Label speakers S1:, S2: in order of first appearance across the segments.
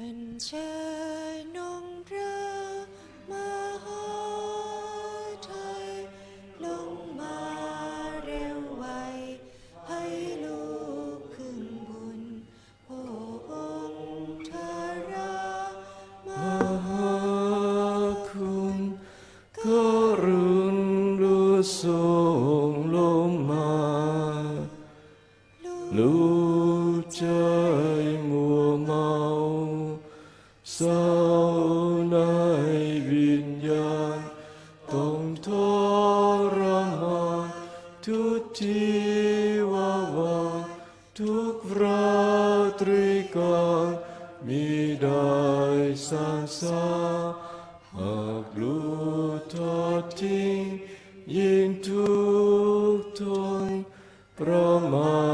S1: อัญเทุกที
S2: ว่าวาทุกราตรีการมีได้สร้างสาหากลูทอดทิ้งยิ่งทุกทนประมา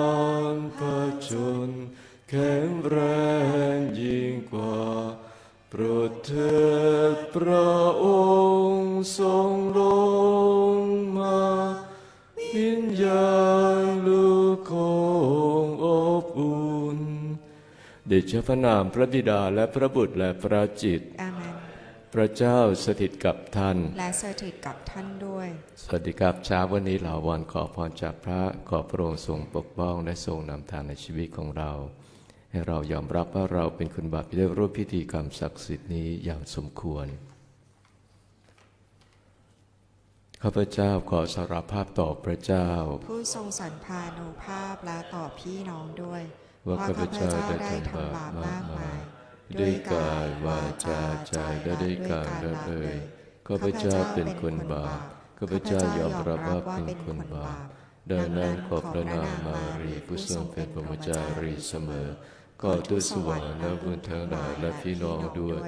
S2: ณผจญแข็งแรงยิ่งกว่า โปรดเถิดพระองค์ทรง เดชะพระนามพระบิดาและพระบุตรและพระจิตร
S1: อาเมน
S2: พระเจ้าสถิตกับท่าน
S1: และสถิตกับท่านด้วย
S2: สวัสดีครับเช้าวันนี้เหล่าวันขอพรจากพระขอพระองค์ทรงปกป้องและทรงนำทางในชีวิตของเรา ให้เรายอมรับว่าเราเป็นคนบาปที่ได้ร่วมพิธีกรรมศักดิ์สิทธิ์นี้อย่างสมควรข้าพเจ้าขอสารภาพต่อพระเจ้า
S1: ผู้ทรงสรรพานุภาพและต่อพี่น้องด้วย
S2: ว่าข้าพเจ้าได้ทำบาปมา
S1: ก
S2: มา
S1: ย
S2: ด้วยกายวาจาใจและด้วยการละเลยข้าพเจ้าเป็นคนบาปข้าพเจ้ายอมรับว่าเป็นคนบาปดังนั้นขอพระนางมารีผู้ทรงเป็นพรหมจารีเสมอก็ด้วยสวรรค์และบุญทั้งหลายและพี่น้องด้วย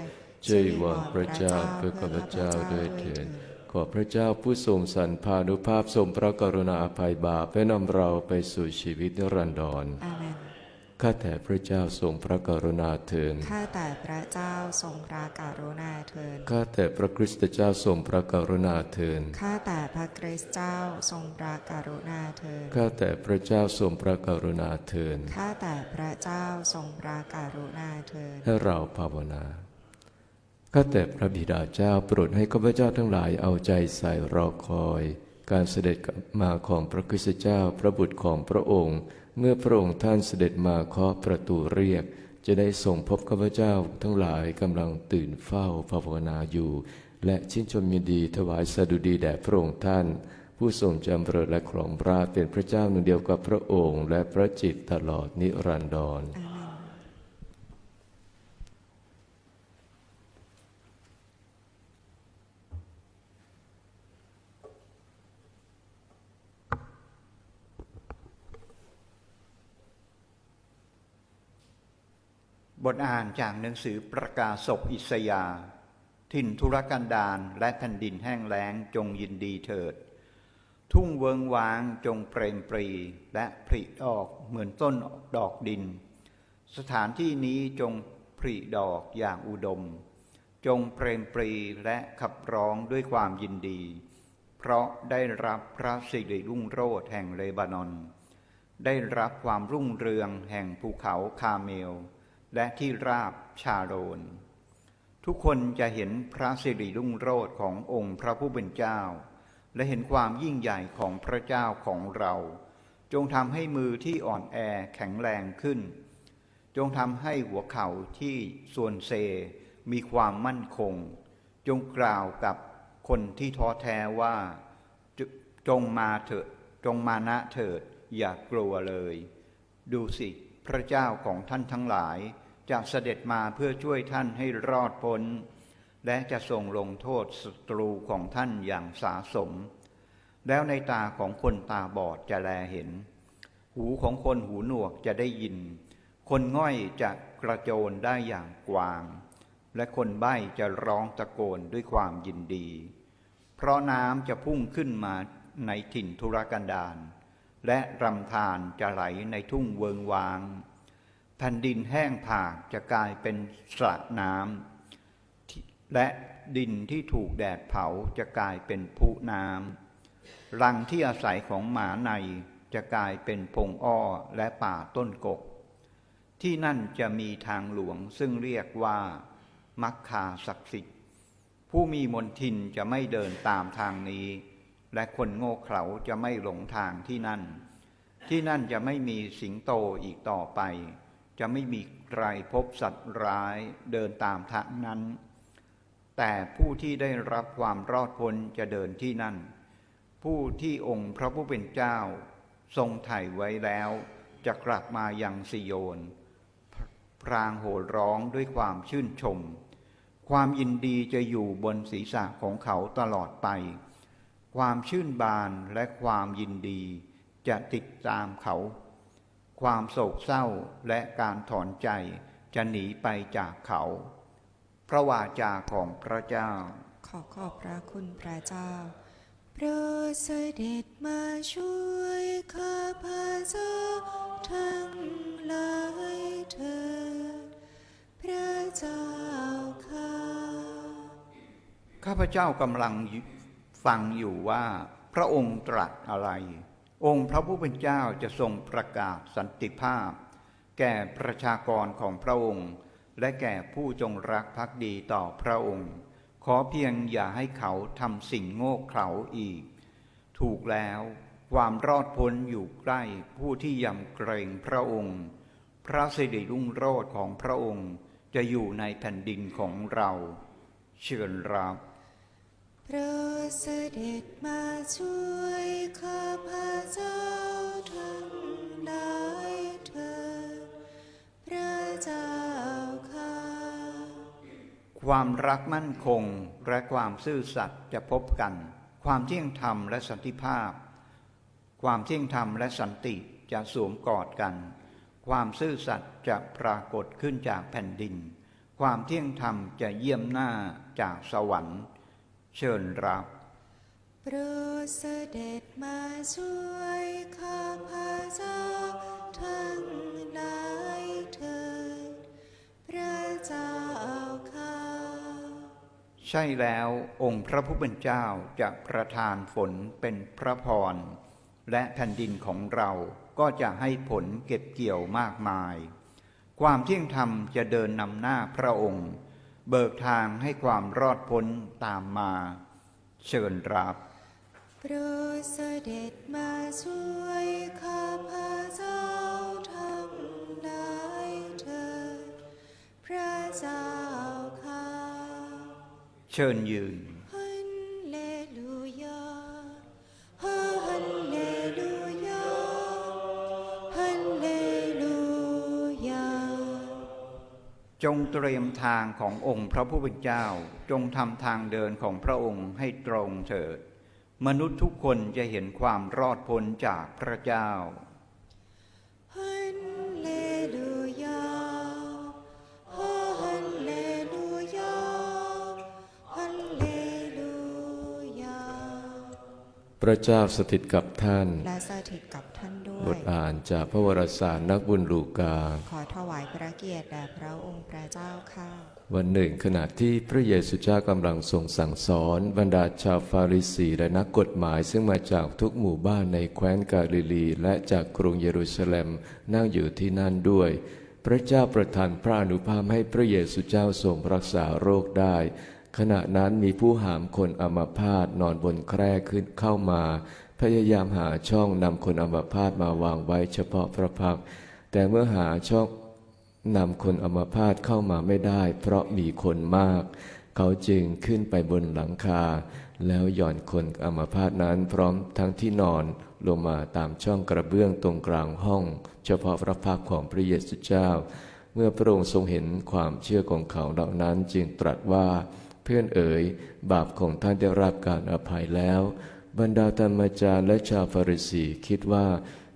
S2: ช่วยวางพระเจ้าเพื่อข้าพเจ้าด้วยเถิดขอพระเจ้าผู้ทรงสรรพานุภาพทรงพระกรุณาอภัยบาปและนำเราไปสู่ชีวิตนิรันดร
S1: อเมน
S2: ข้าแต่พระเจ้าทรงพระกรุณาเถิด
S1: ข้าแต่พระเจ้าทรงพระกรุณาเถิด
S2: ข้าแต่พระคริสตเจ้าทรงพระกรุณาเถิด
S1: ข้าแต่พระคริสต์เจ้าทรงพระกรุณาเถิด
S2: ข้าแต่พระเจ้าทรงพระกรุณาเถิด
S1: ข้าแต่พระเจ้าทรงพระกรุณาเถิด
S2: ให้เราภาวนาข้าแต่พระบิดาเจ้าโปรดให้ข้าพเจ้าทั้งหลายเอาใจใส่รอคอย การเสด็จมาของพระคริสตเจ้าพระบุตรของพระองค์ เมื่อพระองค์ท่านเสด็จมาเคาะประตูเรียก จะได้ส่งพบข้าพเจ้าทั้งหลายกำลังตื่นเฝ้าภาวนาอยู่ และชื่นชมยินดีถวายสดุดีแด่พระองค์ท่าน ผู้ทรงจำเริญและครองราชเป็นพระเจ้าหนึ่งเดียวกับพระองค์ และพระจิตตลอดนิรันดร
S1: อาเมน
S3: บ ทอ่านจากหนังสือประกาศศพอิสยาห์ถิ่นธุรกันดารและแผ่นดินแห้งแล้งจงยินดีเถิด ทุ่งเวิงวางจงเปรมปรีและผลิดอกเหมือนต้นดอกดิน สถานที่นี้จงผลิดอกอย่างอุดม จงเปรมปรีและขับร้องด้วยความยินดี เพราะได้รับพระสิริรุ่งโรจน์แห่งเลบานอน ได้รับความรุ่งเรืองแห่งภูเขาคาเมล และที่ราบชาโรน ทุกคนจะเห็นพระสิริรุ่งโรจน์ขององค์พระผู้เป็นเจ้า และเห็นความยิ่งใหญ่ของพระเจ้าของเรา จงทำให้มือที่อ่อนแอแข็งแรงขึ้น จงทำให้หัวเข่าที่ส่วนเซมีความมั่นคง จงกล่าวกับคนที่ท้อแท้ว่าจจงมาเถิดจงมานะเถิด อย่ากลัวเลย ดูสิ พระเจ้าของท่านทั้งหลาย จะเสด็จมาเพื่อช่วยท่านให้รอดพ้น และจะทรงลงโทษศัตรูของท่านอย่างสาสม แล้วในตาของคนตาบอดจะแลเห็น หูของคนหูหนวกจะได้ยิน คนง่อยจะกระโจนได้อย่างกวาง และคนใบ้จะร้องตะโกนด้วยความยินดี เพราะน้ำจะพุ่งขึ้นมาในถิ่นทุรกันดาร และรำธารจะไหลในทุ่งเวิงวาง แผ่นดินแห้งผากจะกลายเป็นสระน้ำและดินที่ถูกแดดเผาจะกลายเป็นพุน้ำรังที่อาศัยของหมาในจะกลายเป็นพงอ้อและป่าต้นกก ที่นั่นจะมีทางหลวงซึ่งเรียกว่ามักคาศักดิ์สิทธิ์ผู้มีมนทินจะไม่เดินตามทางนี้ และคนโง่เขลาจะไม่หลงทางที่นั่น ที่นั่นจะไม่มีสิงโตอีกต่อไป จะไม่มีใครพบสัตว์ร้ายเดินตามทางนั้น แต่ผู้ที่ได้รับความรอดพ้นจะเดินที่นั่น ผู้ที่องค์พระผู้เป็นเจ้า ทรงไถ่ไว้แล้ว จะกลับมายังสิโยน พรางโห่ร้องด้วยความชื่นชม ความยินดีจะอยู่บนศีรษะของเขาตลอดไป ความชื่นบานและความยินดี จะติดตามเขา ความโศกเศร้าและการถอนใจจะหนีไปจากเขา พระวาจาของพระเจ้า
S1: ขอขอบพระคุณพระเจ้าโปรดเสด็จมาช่วยข้าพระเจ้าทั้งหลายเถิดพระเจ้าข้า
S3: ข้าพเจ้ากำลัง ฟังอยู่ว่าพระองค์ตรัสอะไร องค์พระผู้เป็นเจ้าจะทรงประกาศสันติภาพ แก่ประชากรของพระองค์ และแก่ผู้จงรักภักดีต่อพระองค์ ขอเพียงอย่าให้เขาทำสิ่งโง่เขลาอีก ถูกแล้วความรอดพ้นอยู่ใกล้ผู้ที่ยำเกรงพระองค์ พระสิริรุ่งโรจน์ของพระองค์จะอยู่ในแผ่นดินของเรา เชิญรับ
S1: โปรดเสด็จมาช่วยข้าพเจ้าทั้งหลายเถิดพระเจ้าข้า
S3: ความรักมั่นคงและความซื่อสัตย์จะพบกัน ความเที่ยงธรรมและสันติภาพ ความเที่ยงธรรมและสันติจะสวมกอดกัน ความซื่อสัตย์จะปรากฏขึ้นจากแผ่นดิน ความเที่ยงธรรมจะเยี่ยมหน้าจากสวรรค์ เชิญรับ
S1: โปรดเสด็จมาช่วยข้าพระเจ้าทั้งหลายเถิดพระเจ้าข้า
S3: ใช่แล้วองค์พระผู้เป็นเจ้าจะประทานฝนเป็นพระพร และแผ่นดินของเราก็จะให้ผลเก็บเกี่ยวมากมาย ความเที่ยงธรรมจะเดินนำหน้าพระองค์ เบิกทางให้ความรอดพ้นตามมาเชิญรับ
S1: โปรดเสด็จมาช่วยข้าพระเจ้าทั้งหลายเถิดพระเจ้าข้า
S3: เชิญยืน จงเตรียมทางขององค์พระผู้เป็นเจ้า จงทำทางเดินของพระองค์ให้ตรงเถิด มนุษย์ทุกคนจะเห็นความรอดพ้นจากพระเจ้า
S2: พระเจ้าสถิตกับท่าน
S1: และสถิตกับท่านด้ว
S2: บ
S1: ย
S2: ทอ่านจากพระวรสารนักบุญลูกา
S1: ขอถวายพระเกียรติแด่พระองค์พระเจ้าค่ะ
S2: วันหนึ่งขณะที่พระเยซูเจ้ากำลังทรงสั่งสอน บรรดาชาวฟาริสีและนักกฎหมาย ซึ่งมาจากทุกหมู่บ้านในแคว้นกาลิลี และจากกรุงเยรูซาเล็มนั่งอยู่ที่นั่นด้วย พระเจ้าประทานพระอนุภาพให้พระเยซูเจ้าทรงรักษาโรคได้ ขณะนั้นมีผู้หามคนอัมพาตนอนบนแคร่ขึ้นเข้ามา พยายามหาช่องนำคนอัมพาตมาวางไว้เฉพาะพระพัก แต่เมื่อหาช่องนำคนอัมพาตเข้ามาไม่ได้ เพราะมีคนมาก เขาจึงขึ้นไปบนหลังคา แล้วหย่อนคนอัมพาตนั้นพร้อมทั้งที่นอนลงมาตามช่องกระเบื้องตรงกลางห้อง เฉพาะพระพักของพระเยซูเจ้า เมื่อพระองค์ทรงเห็นความเชื่อของเขาเหล่านั้นจึงตรัสว่า พื่อนเอ๋ยบาปของท่านได้รับการอภัยแล้ว บรรดาธรรมจารย์และชาวฟาริสีคิดว่า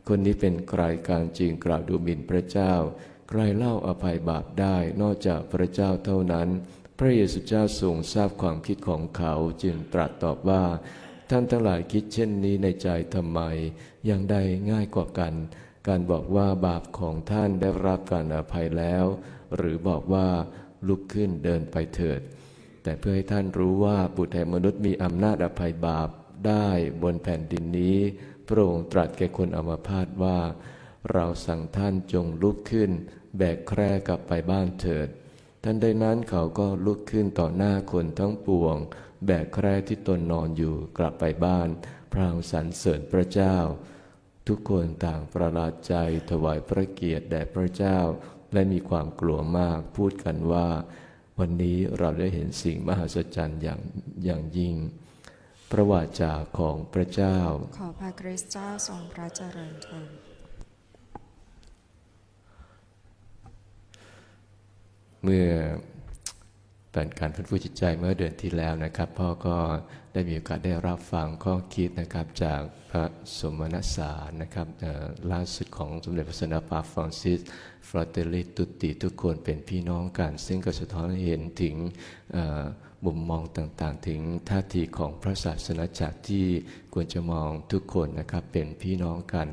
S2: คนนี้เป็นใครการจึงกล่าวดูหมิ่นพระเจ้า ใครเล่าอภัยบาปได้นอกจากพระเจ้าเท่านั้น พระเยซูเจ้าทรงทราบความคิดของเขาจึงตรัสตอบว่า ท่านทั้งหลายคิดเช่นนี้ในใจทำไมยังใดง่ายกว่ากัน การบอกว่าบาปของท่านได้รับการอภัยแล้ว หรือบอกว่าลุกขึ้นเดินไปเถิด แต่เพื่อให้ท่านรู้ว่าบุตรแห่งมนุษย์มีอำนาจอภัยบาปได้บนแผ่นดินนี้ พระองค์ตรัสแก่คนอัมพาตว่า เราสั่งท่านจงลุกขึ้น แบกแคร่กลับไปบ้านเถิดทันใดนั้นเขาก็ลุกขึ้นต่อหน้าคนทั้งปวง แบกแคร่ที่ตนนอนอยู่กลับไปบ้าน พรางสรรเสริญพระเจ้า ทุกคนต่างประหลาดใจถวายพระเกียรติแด่พระเจ้า และมีความกลัวมากพูดกันว่า วันนี้เราได้เห็นสิ่งมหัศจรรย์อย่างอย่างยิ่ง พระวาจาของพระเจ้า
S1: ขอพระคริสต์เจ้าทรงพระเจริญเถิด
S2: เมื่อ เป็นการฟื้นฟูจิตใจเมื่อเดือนที่แล้วนะครับ พ่อก็ได้มีโอกาสได้รับฟังข้อคิดนะครับจากพระสมณสารนะครับล่าสุดของสมเด็จพระสันตะปาฟรานซิสฟร a เตลิตุติทุกคนเป็นพี่น้องกัน ซึ่งก็สะท้อนเห็นถึงมุมมองต่างๆ ถึงท่าทีของพระศาสนาจักรที่ควรจะมองทุกคนนะครับเป็นพี่น้องกัน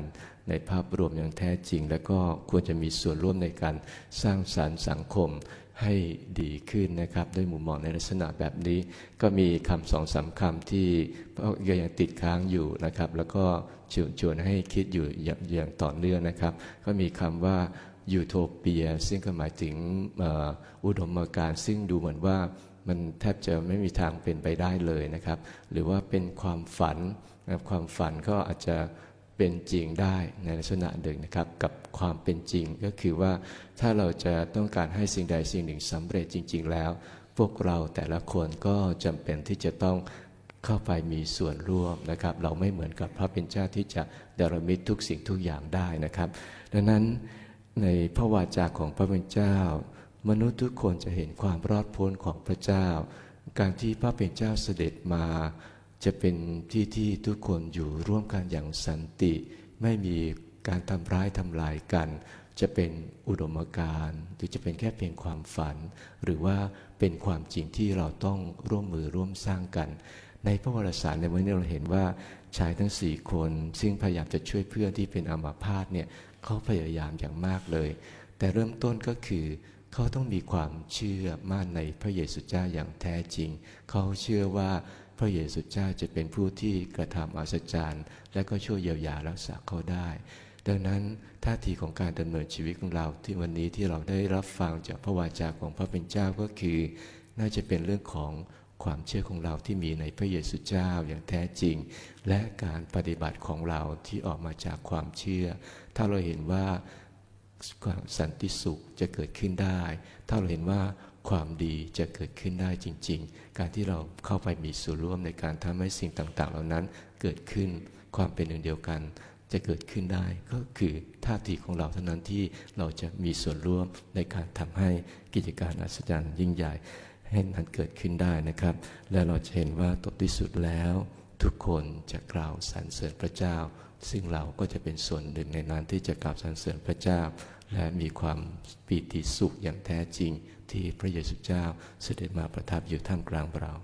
S2: ในภาพรวมอย่างแท้จริง และก็ควรจะมีส่วนร่วมในการสร้างสรรค์สังคม ให้ดีขึ้นนะครับ ด้วยมุมมองในลักษณะแบบนี้ ก็มีคำสองสามคำที่ยังติดค้างอยู่นะครับ แล้วก็ชวนชวนให้คิดอยู่อย่างางต่อเนื่องนะครับ ก็มีคำว่ายูโทเปีย ซึ่งก็หมายถึงอ่ออุดมการณ์ซึ่งดูเหมือนว่ามันแทบจะไม่มีทางเป็นไปได้เลยนะครับ หรือว่าเป็นความฝันนะครับความฝันก็อาจจะ เป็นจริงได้ในลักษณะหนึ่งนะครับกับความเป็นจริงก็คือว่าถ้าเราจะต้องการให้สิ่งใดสิ่งหนึ่งสำเร็จจริง ๆ แล้ว พวกเราแต่ละคนก็จำเป็นที่จะต้องเข้าไปมีส่วนร่วมนะครับ เราไม่เหมือนกับพระเป็นเจ้าที่จะเดรมิตทุกสิ่งทุกอย่างได้นะครับ ดังนั้นในพระวาจาของพระเป็นเจ้า มนุษย์ทุกคนจะเห็นความรอดพ้นของพระเจ้า การที่พระเป็นเจ้าเสด็จมา จะเป็นที่ที่ทุกคนอยู่ร่วมกันอย่างสันติ ไม่มีการทำร้ายทำลายกัน จะเป็นอุดมการณ์หรือจะเป็นแค่เพียงความฝัน หรือว่าเป็นความจริงที่เราต้องร่วมมือร่วมสร้างกัน ในพระวรสารในวันนี้เราเห็นว่าชายทั้งสี่คน ซึ่งพยายามจะช่วยเพื่อนที่เป็นอัมพาตเนี่ยเขาพยายามอย่างมากเลย แต่เริ่มต้นก็คือเขาต้องมีความเชื่อมั่นในพระเยซูเจ้าอย่างแท้จริง เขาเชื่อว่า พระเยซูเจ้าจะเป็นผู้ที่กระทำอัศจรรย์และก็ช่วยเยียวยารักษาเขาได้ ดังนั้นท่าทีของการดำเนินชีวิตของเราที่วันนี้ที่เราได้รับฟังจากพระวาจาของพระเป็นเจ้าก็คือ น่าจะเป็นเรื่องของความเชื่อของเราที่มีในพระเยซูเจ้าอย่างแท้จริง และการปฏิบัติของเราที่ออกมาจากความเชื่อ ถ้าเราเห็นว่าความสันติสุขจะเกิดขึ้นได้ ถ้าเราเห็นว่า ความดีจะเกิดขึ้นได้จริง ๆ การที่เราเข้าไปมีส่วนร่วมในการทำให้สิ่งต่างๆ เหล่านั้นเกิดขึ้นความเป็นหนึ่งเดียวกัน จะเกิดขึ้นได้ก็คือท่าทีของเราเท่านั้นที่เราจะมีส่วนร่วมในการทำให้กิจการอัศจรรย์ยิ่งใหญ่ให้นั้นเกิดขึ้นได้นะครับ และเราจะเห็นว่าตบที่สุดแล้ว ทุกคนจะกล่าวสรรเสริญพระเจ้า ซึ่งเราก็จะเป็นส่วนหนึ่งในนั้นที่จะกล่าวสรรเสริญพระเจ้า และมีความปีติสุขอย่างแท้จริง ที่พระเยซูเจ้าเสด็จมาประทับอยู่ท่ามกลางเรา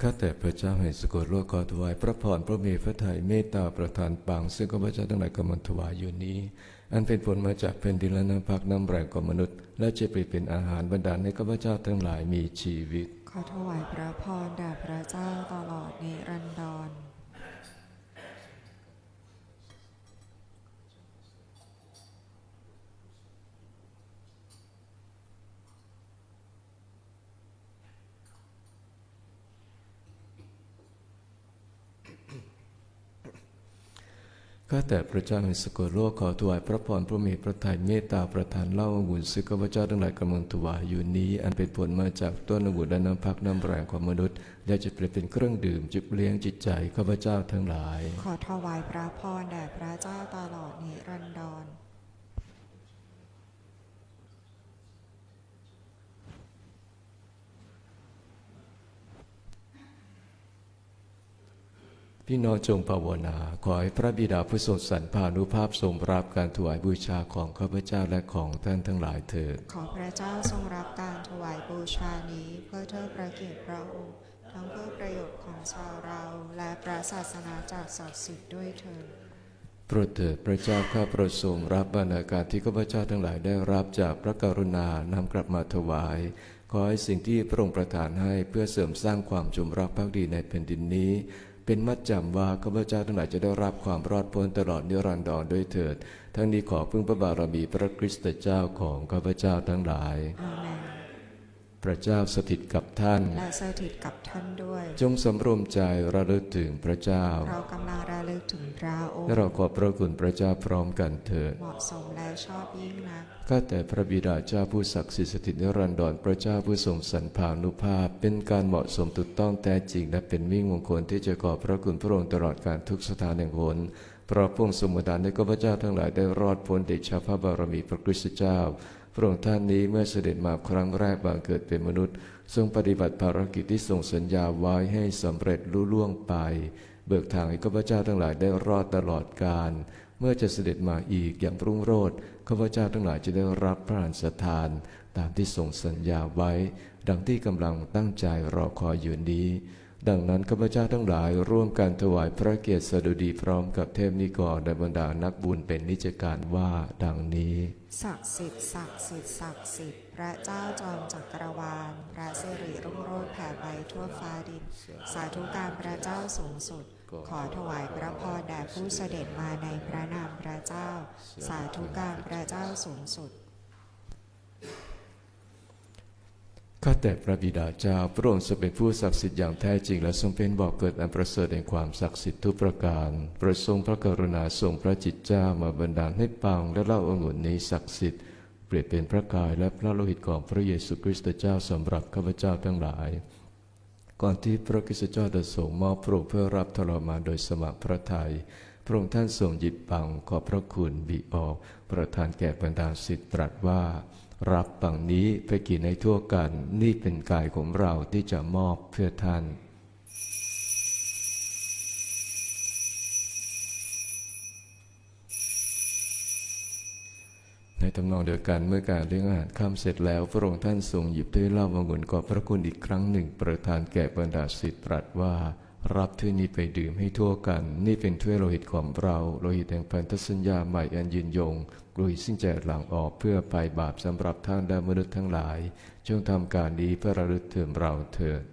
S2: ข้าแต่พระเจ้าแห่งสกลโลกขอถวายพระพรพระเมตพระทัยเมตตาประทานปาง ซึ่งข้าพเจ้าทั้งหลายกำลังถวายอยู่นี้ อันเป็นผลมาจากแผ่นดินและน้ำพักน้ำแรงของมนุษย์ และจะไปเป็นอาหารบรรดาให้ข้าพเจ้าทั้งหลายมีชีวิต
S1: ขอถวายพระพรแด่พระเจ้าตลอดนิรันดร
S2: ข้าแต่พระเจ้าแห่งสกุลโลกขอถวายพระพรพระเมตพระทัยเมตตาประทานเล่าองุ่นซึ่งข้าพเจ้าทั้งหลายกำลังถวายอยู่นี้ อันเป็นผลมาจากต้นองุ่นและน้ำพักน้ำแรงของมนุษย์ และจะเปลี่ยนเป็นเครื่องดื่มจุบเลี้ยงจิตใจข้าพเจ้าทั้งหลาย
S1: ขอถวายพระพรแด่พระเจ้าตลอดนิรันดร
S2: พี่น้องจงภาวนา ขอให้พระบิดาผู้ทรงสรรพานุภาพทรงรับการถวายบูชาของข้าพเจ้าและของท่านทั้งหลายเถิด
S1: ขอพระเจ้าทรงรับการถวายบูชานี้เพื่อเทิดพระเกียรติพระองค์ทั้งเพื่อประโยชน์ของชาวเราและพระศาสนาจากศักดิ์สิทธิ์ด้วยเถิด
S2: โปรดเถิดพระเจ้าข้าพระทรงรับบรรณาการที่ข้าพเจ้าทั้งหลายได้รับจากพระกรุณานำกลับมาถวายขอให้สิ่งที่พระองค์ประทานให้เพื่อเสริมสร้างความจงรักภักดีในแผ่นดินนี้ เป็นมัดจำว่าข้าพเจ้าทั้งหลายจะได้รับความรอดพ้นตลอดนิรันดรด้วยเถิด ทั้งนี้ขอพึ่งพระบารมีพระคริสต์เจ้าของข้าพเจ้าทั้งหลาย
S1: อเมน
S2: พระเจ้าสถิตกับท่าน
S1: และสถิตกับท่านด้วย
S2: จงสำรวมใจระลึกถึงพระเจ้า
S1: เรากำลังระลึกถึงพระองค์
S2: และเราขอบพระคุณพระเจ้าพร้อมกันเถิด
S1: เหมาะสมและชอบยิ่งนัก
S2: ข้าแต่พระบิดาเจ้าผู้ศักดิ์สิทธิ์สถิตนิรันดรพระเจ้าผู้ทรงสรรพานุภาพ เป็นการเหมาะสมถูกต้องแท้จริงและเป็นมิ่งมงคลที่จะขอบพระคุณพระองค์ตลอดการทุกสถานแห่งหนเพราะพระองค์ทรงบันดาลให้ข้าพเจ้าทั้งหลายได้รอดพ้นเดชะพระบารมีพระคริสต์เจ้า พระองค์ท่านนี้เมื่อเสด็จมาครั้งแรกบังเกิดเป็นมนุษย์ ทรงปฏิบัติภารกิจที่ทรงสัญญาไว้ให้สำเร็จลุล่วงไป เบิกทางให้ข้าพเจ้าทั้งหลายได้รอดตลอดกาลเมื่อจะเสด็จมาอีกอย่างรุ่งโรจน์ข้าพเจ้าทั้งหลายจะได้รับพระราชทาน ตามที่ทรงสัญญาไว้ ดังที่กำลังตั้งใจรอคอยอยู่นี้ ดังนั้นข้าพเจ้าทั้งหลายร่วมกันถวายพระเกียรติสดุดีพร้อมกับเทพนิกรและบรรดานักบุญเป็นนิจการว่าดังนี้
S1: ศักดิ์สิทธิ์ศักดิ์สิทธิ์ศักดิ์สิทธิ์พระเจ้าจอมจักรวาล พระสิริรุ่งโรจน์แผ่ไปทั่วฟ้าดิน สาธุการพระเจ้าสูงสุด ขอถวายพระพรแด่ผู้เสด็จมาในพระนามพระเจ้า สาธุการพระเจ้าสูงสุด
S2: ข้าแต่พระบิดาเจ้าพระองค์ทรงเป็นผู้ศักดิ์สิทธิ์อย่างแท้จริง และทรงเป็นบอกเกิดอันประเสริฐแห่งความศักดิ์สิทธิ์ทุกประการ ประทรงพระกรุณาทรงพระจิตเจ้ามาบันดาลให้ปังและเล่าองุ่นนี้ศักดิ์สิทธิ์เปรียบเป็นพระกายและพระโลหิตของพระเยซูคริสต์เจ้าสำหรับข้าพเจ้าทั้งหลาย ก่อนที่พระคริสต์เจ้าจะทรงมอบพระองค์เพื่อรับทรมานโดยสมัครพระทัยพระองค์ท่านทรงหยิบปังขอบพระคุณบิออก ประทานแก่บรรดาสิทธิ์ตรัสว่า รับปังนี้ไปกินในทั่วกัน นี่เป็นกายของเราที่จะมอบเพื่อท่านในตำนองเดียวกันเมื่อการเลี้ยงอาหารข้ามเสร็จแล้ว พระองค์ท่านทรงหยิบด้วยเหล้าองุ่นขอบพระคุณอีกครั้งหนึ่ง ประทานแก่บรรดาศิษย์ตรัสว่า รับถ้วยนี้ไปดื่มให้ทั่วกัน นี่เป็นถ้วยโลหิตของเรา โลหิตแห่งพันธสัญญาใหม่อันยืนยงโลหิตซึ่งจหลังออกเพื่อไปบาปสำหรับท่านและมนุษย์ทั้งหลาย จงทำการนี้เพื่อระลึกถึงเราเถิด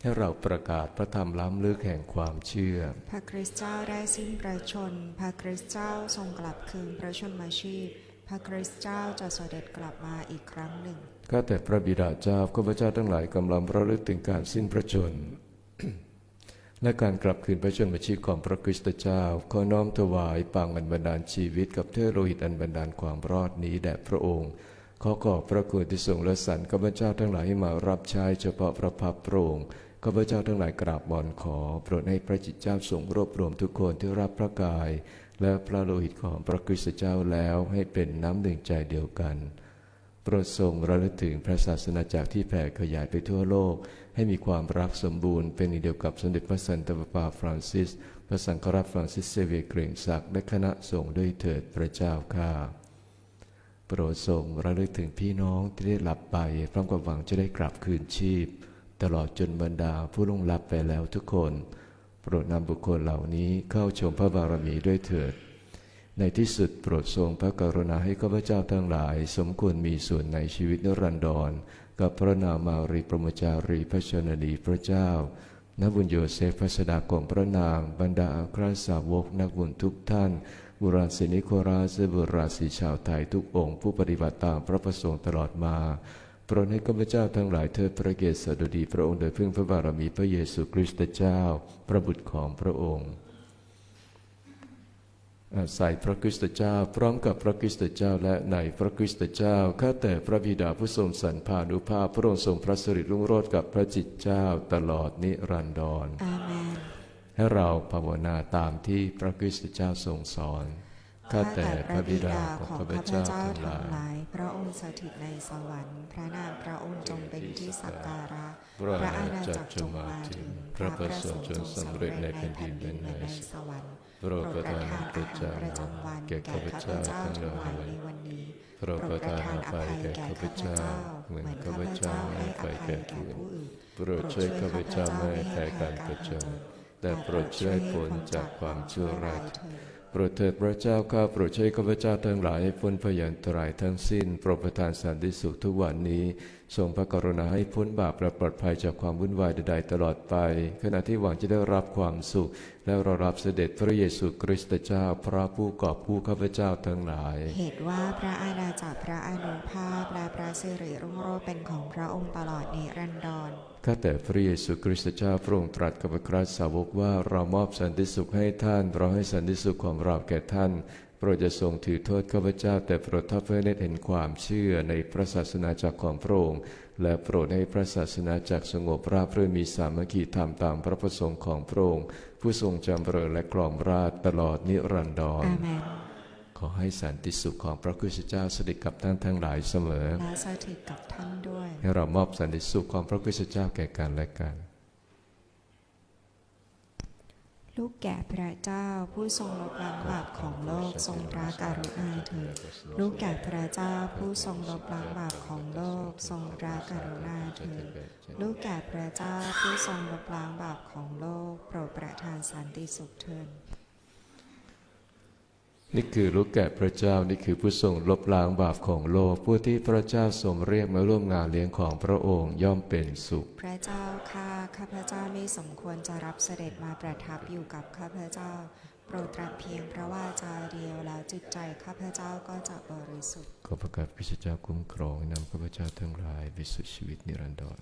S2: ให้เราประกาศพระธรรมล้ำลึกแห่งความเชื่อ
S1: พระคริสต์เจ้าได้สิ้นประชน พระคริสต์เจ้าทรงกลับคืนพระชนมาชีพ ระคริสต์เจ้าจะเสด็จกลับมาอีกครั้งหนึ่ง
S2: ข้าแต่พระบิดาเจ้าข้าพเจ้าทั้งหลายกำลังระลึกถึงการสิ้นพระชน และการกลับคืนพระชนมาชีพของพระคริสต์เจ้าขอน้อมถวายปังอันบันดาลชีวิตกับเทโลหิตอันบันดาลความรอดนี้แด่พระองค์ขอขอบพระคุณที่ทรงและสรรข้าพเจ้าทั้งหลายให้มารับใช้เฉพาะพระพักตร์พระองค์ ข้าพเจ้าทั้งหลายกราบบอนขอ โปรดให้พระจิตเจ้าทรงรวบรวมทุกคนที่รับพระกาย และพระโลหิตของพระคริสต์เจ้าแล้วให้เป็นน้ำหนึ่งใจเดียวกัน โปรดทรงระลึกถึงพระศาสนาจักรที่แผ่ขยายไปทั่วโลก ให้มีความรักสมบูรณ์เป็นหนึ่งเดียวกับสมเด็จพระสันตะปาฟรานซิส พระสังฆราชฟรานซิสเซเวียเกรงศักดิ์และคณะสงฆ์ด้วยเถิดพระเจ้าข้าโปรดทรงระลึกถึงพี่น้องที่ได้หลับไปพร้อมกับหวังจะได้กลับคืนชีพ ตลอดจนบรรดาผู้ล่วงลับไปแล้วทุกคน โปรดนำบุคคลเหล่านี้เข้าชมพระบารมีด้วยเถิด ในที่สุดโปรดทรงพระกรุณาให้ข้าพเจ้าทั้งหลาย สมควรมีส่วนในชีวิตนรันดร กับพระนามารีปรมจารีพระชนนีพระเจ้านบุญโยเซฟพระสดาของพระนางบรรดาอัครสาวกนักบุญทุกท่าน บุราศินิโคราชและบุราศีชาวไทยทุกองค์ ผู้ปฏิบัติตามพระประสงค์ตลอดมา โปรดให้ข้าพเจ้าทั้งหลายเทิดพระเกียรติสดุดีพระองค์โดยพึ่งพระบารมีพระเยซูคริสต์เจ้า พระบุตรของพระองค์อาศัยพระคริสตเจ้า พร้อมกับพระคริสตเจ้าและในพระคริสตเจ้าข้าแต่พระบิดาผู้ทรงสรรพานุภาพพระองค์ทรงพระสิริรุ่งโรจน์กับพระจิตเจ้าตลอดนิรันดร
S1: อาเมน
S2: ให้เราภาวนาตามที่พระคริสตเจ้าทรงสอนข้าแต่พระบิดาของข้าพเจ้าทั้งหลาย
S1: สถิตในสวรรค์ พระนามพระองค์จงเป็นที่สักการะ
S2: พระอาณาจักรจงมาถึง พระประสงค์จงสำเร็จในแผ่นดินและใน
S1: สวรรค์
S2: โปรดประทานอาหารประจ
S1: จำวัน
S2: แก่ข้าพเจ้าทั้งหลาย
S1: ในวันนี้
S2: โปรดประทานอภัยแก่ข้าพเจ้า เหมือนข้าพเจ้าให้อภัยแก่ผู้อื่นโปรดช่วยข้าพเจ้าไม่ให้แพ้การกระจนแต่โปรดช่วยผลจากความชั่วร้าย โปรดเถิดพระเจ้าข้าโปรดช่วยข้าพเจ้าทั้งหลายให้พ้นพยันตรายทั้งสิ้น โปรดประทานสันติสุขทุกวันนี้ ทรงพระกรุณาให้พ้นบาปและปลอดภัยจากความวุ่นวายใดๆตลอดไป ขณะที่หวังจะได้รับความสุข และรอรับเสด็จพระเยซูคริสต์เจ้า พระผู้กอบผู้ข้าพเจ้าทั้งหลาย
S1: เหตุว่าพระอาณาจักรพระอนุภาพและพระสิริรุ่งโรจน์เป็นของพระองค์ตลอดนิรันดร
S2: ข้าแต่พระเยซูคริสต์เจ้าพระองค์ตรัสกับพระคริสตสาวกว่าเรามอบสันติสุขให้ท่าน เราให้สันติสุขของเราแก่ท่านโปรดจะทรงถือโทษข้าพเจ้า แต่โปรดทอดเพื่อได้เห็นความเชื่อในพระศาสนาจักรของพระองค์ และโปรดให้พระศาสนาจักรสงบราบรื่นมีสามัคคีธรรมตามพระประสงค์ของพระองค์ ผู้ทรงจำเริญและกล่อมราชตลอดนิรันดร
S1: อาเมน
S2: ขอให้สันติสุขของพระคริสตเจ้าสถิตกับท่านทั้งหลายเสมอ
S1: และสถิตกับท่านด้วย
S2: ให้เรามอบสันติสุขของพระคริสตเจ้าแก่กันและกัน
S1: ลูกแก่พระเจ้าผู้ทรงลบล้างบาปของโลกทรงรักรุณาเถิดลูกแก่พระเจ้าผู้ทรงลบล้างบาปของโลกทรงรักรุณาเถิดลูกแก่พระเจ้าผู้ทรงลบล้างบาปของโลกโปรดประทานสันติสุขเถิด
S2: นี่คือลูกแกะพระเจ้านี่คือผู้ทรงลบล้างบาปของโลก ผู้ที่พระเจ้าทรงเรียกมาร่วมงานเลี้ยงของพระองค์ย่อมเป็นสุข
S1: พระเจ้าข้าข้าพเจ้าไม่สมควรจะรับเสด็จมาประทับอยู่กับข้าพเจ้าโปรดตรัสเพียงพระวาจาเดียวแล้วจิตใจข้าพเจ้าก็จะบริสุทธิ์
S2: ขอประกาศพิชเจ้าคุ้มครองให้นำข้าพเจ้าทั้งหลายไปสู่ชีวิตนิรันดร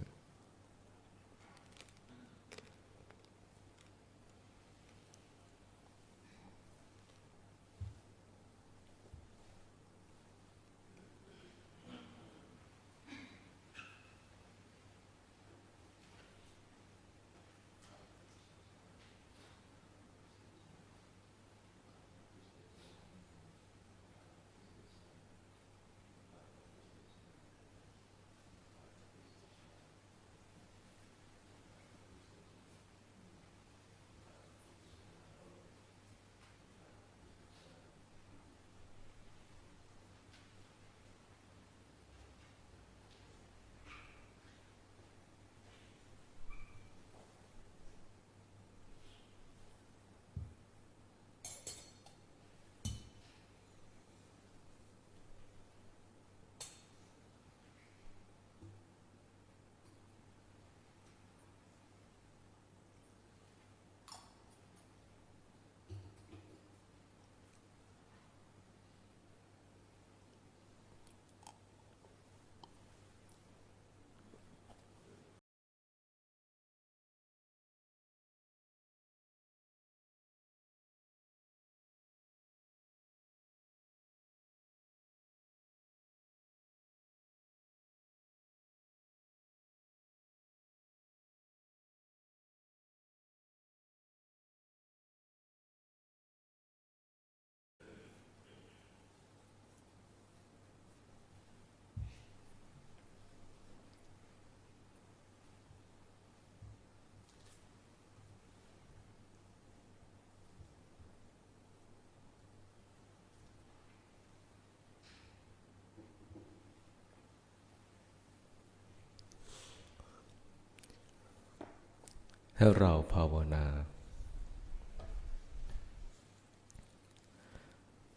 S2: ให้เราภาวนา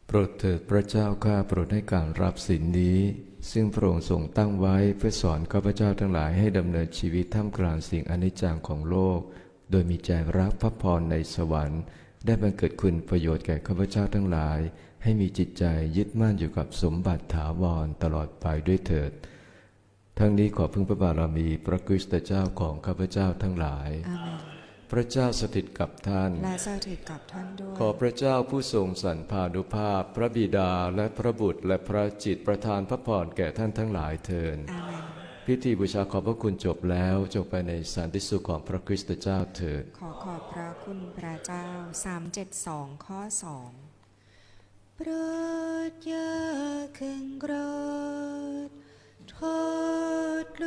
S2: โปรดเถิดพระเจ้าข้าโปรดให้การรับสินนี้ ซึ่งพระองค์ทรงตั้งไว้เพื่อสอนข้าพเจ้าทั้งหลายให้ดำเนินชีวิตท่ามกลางสิ่งอนิจจังของโลก โดยมีใจรักพระพรในสวรรค์ ได้บังเกิดคุณประโยชน์แก่ข้าพเจ้าทั้งหลาย ให้มีจิตใจยึดมั่นอยู่กับสมบัติถาวรตลอดไปด้วยเถิด ทั้งนี้ขอพึ่งพระบารมี พระคริสตเจ้าของข้าพเจ้าทั้งหลาย
S1: อาเมน
S2: พระเจ้าสถิตกับท่าน
S1: และสถิตกับท่านด้วย
S2: ขอพระเจ้าผู้ทรงสรรพานุภาพ พระบิดาและพระบุตรและพระจิตประทานพระพรแก่ท่านทั้งหลายเทิน
S1: อาเมน
S2: พิธีบูชาขอบพระคุณจบแล้วจงไปในสันติสุขของพระคริสตเจ้าเถิด
S1: ขอขอบพระคุณพระเจ้า 372 ข้อ 2โปรดอย่าเข่งโกรธ heart,